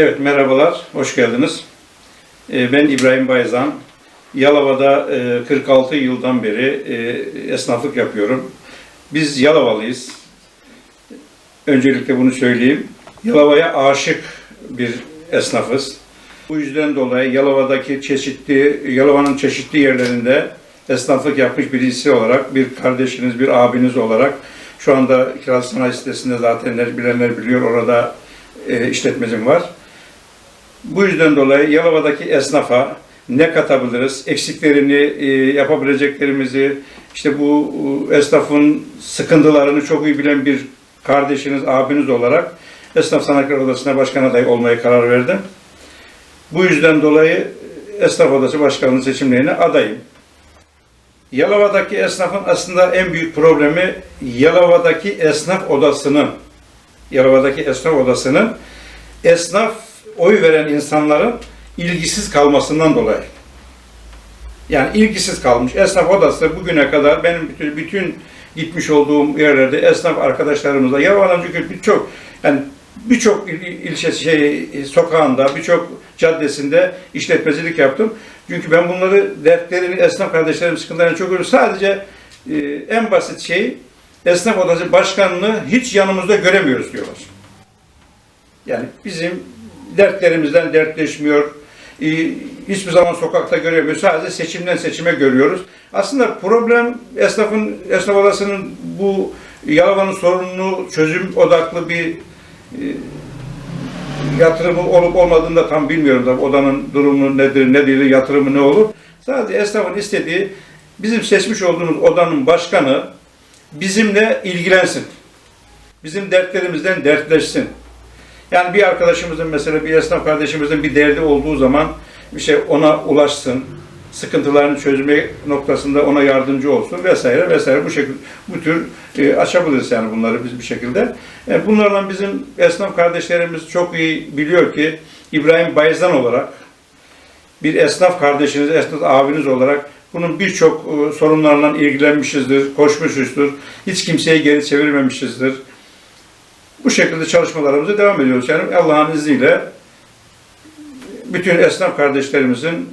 Evet merhabalar, hoş geldiniz. Ee, Ben İbrahim Bayzan. Yalova'da e, 46 yıldan beri e, esnaflık yapıyorum. Biz Yalovalıyız. Öncelikle bunu söyleyeyim. Yalova'ya aşık bir esnafız. Bu yüzden dolayı Yalova'daki çeşitli, Yalova'nın çeşitli yerlerinde esnaflık yapmış birisi olarak, bir kardeşiniz, bir abiniz olarak şu anda Kiraz Sanayi sitesinde zaten bilenler biliyor, orada e, işletmecim var. Bu yüzden dolayı Yalova'daki esnafa ne katabiliriz, eksiklerini, e, yapabileceklerimizi, işte bu e, esnafın sıkıntılarını çok iyi bilen bir kardeşiniz, abiniz olarak Esnaf Sanatçılar Odası'na başkan adayı olmaya karar verdim. Bu yüzden dolayı Esnaf Odası Başkanlığı seçimlerine adayım. Yalova'daki esnafın aslında en büyük problemi Yalova'daki esnaf odasının Yalova'daki esnaf odasının esnaf oy veren insanların ilgisiz kalmasından dolayı. Yani ilgisiz kalmış. Esnaf odası bugüne kadar benim bütün, bütün gitmiş olduğum yerlerde esnaf arkadaşlarımızla Yalova'nın çünkü birçok yani birçok il, ilçe şey sokağında, birçok caddesinde işletmecilik yaptım. Çünkü ben bunları dertlerini esnaf kardeşlerim sıkıntılarını çok görüyorum. Sadece e, en basit şey esnaf odası başkanını hiç yanımızda göremiyoruz diyorlar. Yani bizim dertlerimizden dertleşmiyor. e, Hiçbir zaman sokakta göremiyoruz. Sadece seçimden seçime görüyoruz. Aslında problem esnafın, esnaf odasının bu Yalova'nın sorununu çözüm odaklı bir e, yatırımı olup olmadığını da tam bilmiyorum tabii odanın durumu nedir, ne değil, yatırımı ne olur. Sadece esnafın istediği bizim seçmiş olduğumuz odanın başkanı bizimle ilgilensin. Bizim dertlerimizden dertleşsin. Yani bir arkadaşımızın mesela bir esnaf kardeşimizin bir derdi olduğu zaman bir şey ona ulaşsın, sıkıntılarını çözme noktasında ona yardımcı olsun vesaire vesaire bu şekilde bu tür e, açabiliriz yani bunları biz bir şekilde. E, bunlarla bizim esnaf kardeşlerimiz çok iyi biliyor ki İbrahim Bayezdan olarak bir esnaf kardeşiniz, esnaf abiniz olarak bunun birçok e, sorunlarla ilgilenmişizdir, koşmuşuzdur. Hiç kimseyi geri çevirmemişizdir. Bu şekilde çalışmalarımıza devam ediyoruz. Yani Allah'ın izniyle bütün esnaf kardeşlerimizin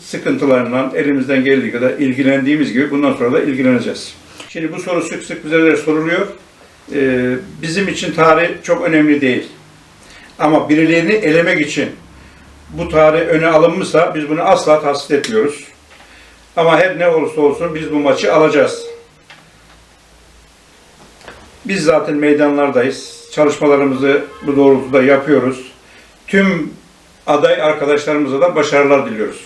sıkıntılarından elimizden geldiği kadar ilgilendiğimiz gibi bundan sonra da ilgileneceğiz. Şimdi bu soru sık sık bize de soruluyor. Ee, bizim için tarih çok önemli değil. Ama birilerini elemek için bu tarih öne alınmışsa biz bunu asla tasvip etmiyoruz. Ama her ne olursa olsun biz bu maçı alacağız. Biz zaten meydanlardayız. Çalışmalarımızı bu doğrultuda yapıyoruz. Tüm aday arkadaşlarımıza da başarılar diliyoruz.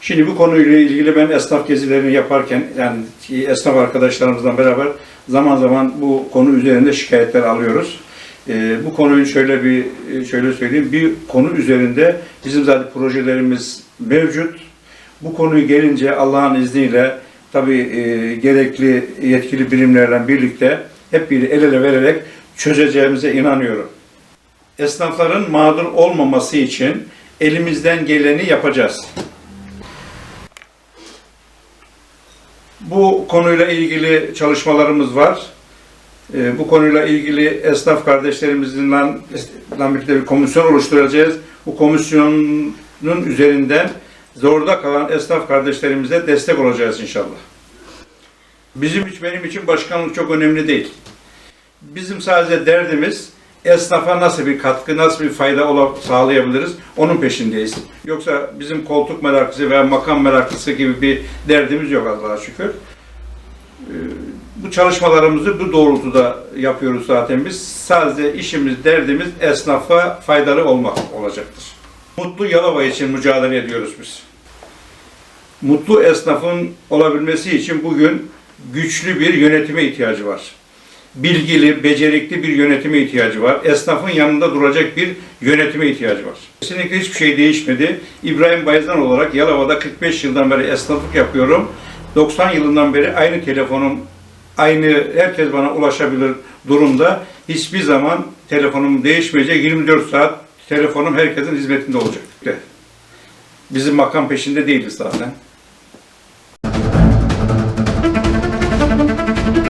Şimdi bu konuyla ilgili ben esnaf gezilerini yaparken yani esnaf arkadaşlarımızla beraber zaman zaman bu konu üzerinde şikayetler alıyoruz. Ee, bu konuyu şöyle bir şöyle söyleyeyim. Bir konu üzerinde bizim zaten projelerimiz mevcut. Bu konuyu gelince Allah'ın izniyle tabii e, gerekli yetkili birimlerle birlikte hep bir el ele vererek çözeceğimize inanıyorum. Esnafların mağdur olmaması için elimizden geleni yapacağız. Bu konuyla ilgili çalışmalarımız var. Ee, bu konuyla ilgili esnaf kardeşlerimizle birlikte bir komisyon oluşturacağız. Bu komisyonun üzerinden zorda kalan esnaf kardeşlerimize destek olacağız inşallah. Bizim için, benim için başkanlık çok önemli değil. Bizim sadece derdimiz esnafa nasıl bir katkı, nasıl bir fayda sağlayabiliriz onun peşindeyiz. Yoksa bizim koltuk meraklısı veya makam meraklısı gibi bir derdimiz yok Allah'a şükür. Ee, Bu çalışmalarımızı bu doğrultuda yapıyoruz zaten biz. Sadece işimiz, derdimiz esnafa faydalı olmak olacaktır. Mutlu Yalova için mücadele ediyoruz biz. Mutlu esnafın olabilmesi için bugün güçlü bir yönetime ihtiyacı var bilgili, becerikli bir yönetime ihtiyacı var. Esnafın yanında duracak bir yönetime ihtiyacı var. Kesinlikle hiçbir şey değişmedi. İbrahim Bayezdan olarak Yalova'da 45 yıldan beri esnaflık yapıyorum. 90 yılından beri aynı telefonum, aynı herkes bana ulaşabilir durumda. Hiçbir zaman telefonum değişmeyecek. 24 saat telefonum herkesin hizmetinde olacak. Bizim makam peşinde değiliz zaten.